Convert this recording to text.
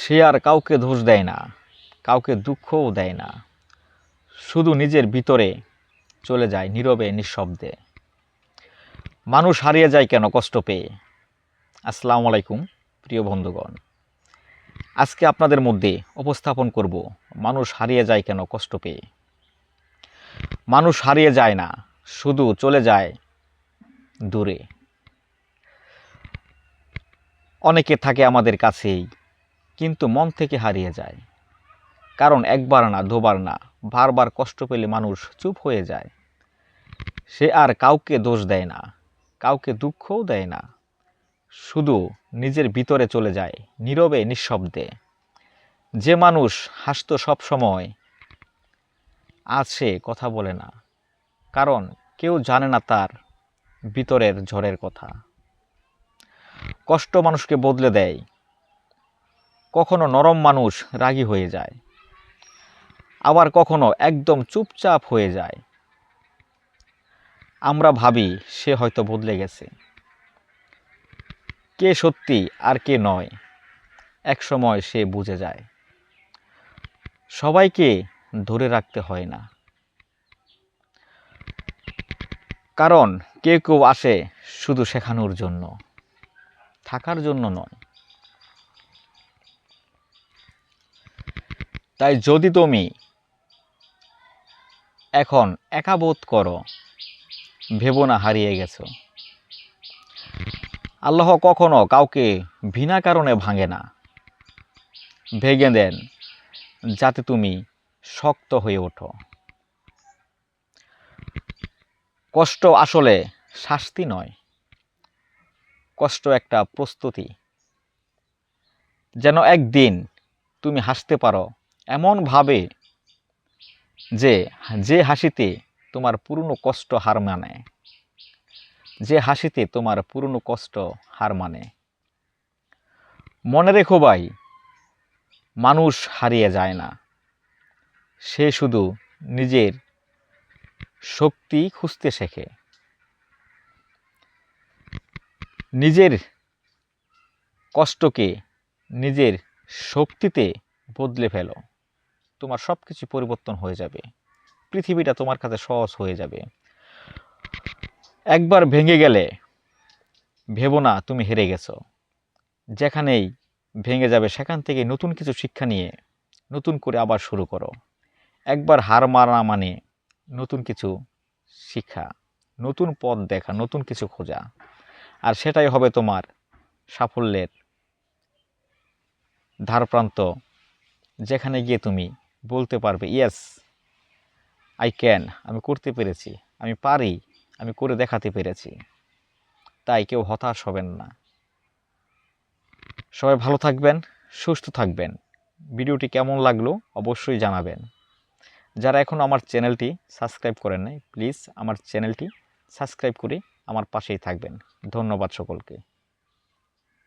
সে আর কাউকে দোষ দেয় না, কাউকে দুঃখও দেয় না। শুধু নিজের ভিতরে চলে যায় নীরবে, নিঃশব্দে। মানুষ হারিয়ে যায় কেন কষ্ট পেয়ে? আসসালামু আলাইকুম, প্রিয় বন্ধুগণ। আজকে আপনাদের মধ্যে উপস্থাপন করব, মানুষ হারিয়ে যায় কেন কষ্ট পেয়ে? মানুষ হারিয়ে যায় না, শুধু চলে যায় দূরে। অনেকে থাকে আমাদের কাছেই কিন্তু মন থেকে হারিয়ে যায়। কারণ একবার না, দুবার না, বারবার কষ্ট পেলে মানুষ চুপ হয়ে যায়। সে আর কাউকে দোষ দেয় না, কাউকে দুঃখও দেয় না। শুধু নিজের ভিতরে চলে যায়, নীরবে, নিঃশব্দে। যে মানুষ হাসতো সব সময়, আজ সে কথা বলে না। কারণ কেউ জানে না তার ভিতরের ঝড়ের কথা। কষ্ট মানুষকে বদলে দেয় কখনো নরম মানুষ রাগী হয়ে যায়, আবার কখনো একদম চুপচাপ হয়ে যায়। আমরা ভাবি সে হয়তো বদলে গেছে। কে সত্যি আর কে নয়, এক সময় সে বুঝে যায়। সবাইকে ধরে রাখতে হয় না। কারণ কেউ কেউ আসে শুধু শেখানোর জন্য, থাকার জন্য নয়। তাই যদি তুমি এখন একা বোধ করো, ভেবো না হারিয়ে গেছো। আল্লাহ কখনো কাউকে বিনা কারণে ভাঙে না। ভেঙে দেন যাতে তুমি শক্ত হয়ে ওঠো। কষ্ট আসলে শাস্তি নয়, কষ্ট একটা প্রস্তুতি। যেন একদিন তুমি হাসতে পারো এমনভাবে যে যে হাসিতে তোমার পুরনো কষ্ট হার মানে। যে হাসিতে তোমার পুরনো কষ্ট হার মানে। মনে রেখো ভাই, মানুষ হারিয়ে যায় না। সে শুধু নিজের শক্তি খুঁজতে শেখে। নিজের কষ্টকে নিজের শক্তিতে বদলে ফেলো। তোমার সব কিছু পরিবর্তন হয়ে যাবে। পৃথিবীটা তোমার কাছে সহজ হয়ে যাবে। একবার ভেঙে গেলে, ভেবো না তুমি হেরে গেছো। যেখানেই ভেঙে যাবে, সেখান থেকে নতুন কিছু শিক্ষা নিয়ে নতুন করে আবার শুরু করো। একবার হার মারা মানে নতুন কিছু শিক্ষা নতুন পথ দেখা, নতুন কিছু খোঁজা। আর সেটাই হবে তোমার সাফল্যের ধারপ্রান্ত, যেখানে গিয়ে তুমি বলতে পারবে ইয়েস আই ক্যান আমি করতে পেরেছি, আমি পারি, আমি করে দেখাতে পেরেছি। তাই কেউ হতাশ হবেন না। সবাই ভালো থাকবেন, সুস্থ থাকবেন। ভিডিওটি কেমন লাগল অবশ্যই জানাবেন। যারা এখন আমার চ্যানেলটি সাবস্ক্রাইব করেন নাই, প্লিজ আমার চ্যানেলটি সাবস্ক্রাইব করে আমার পাশেই থাকবেন। ধন্যবাদ সকলকে।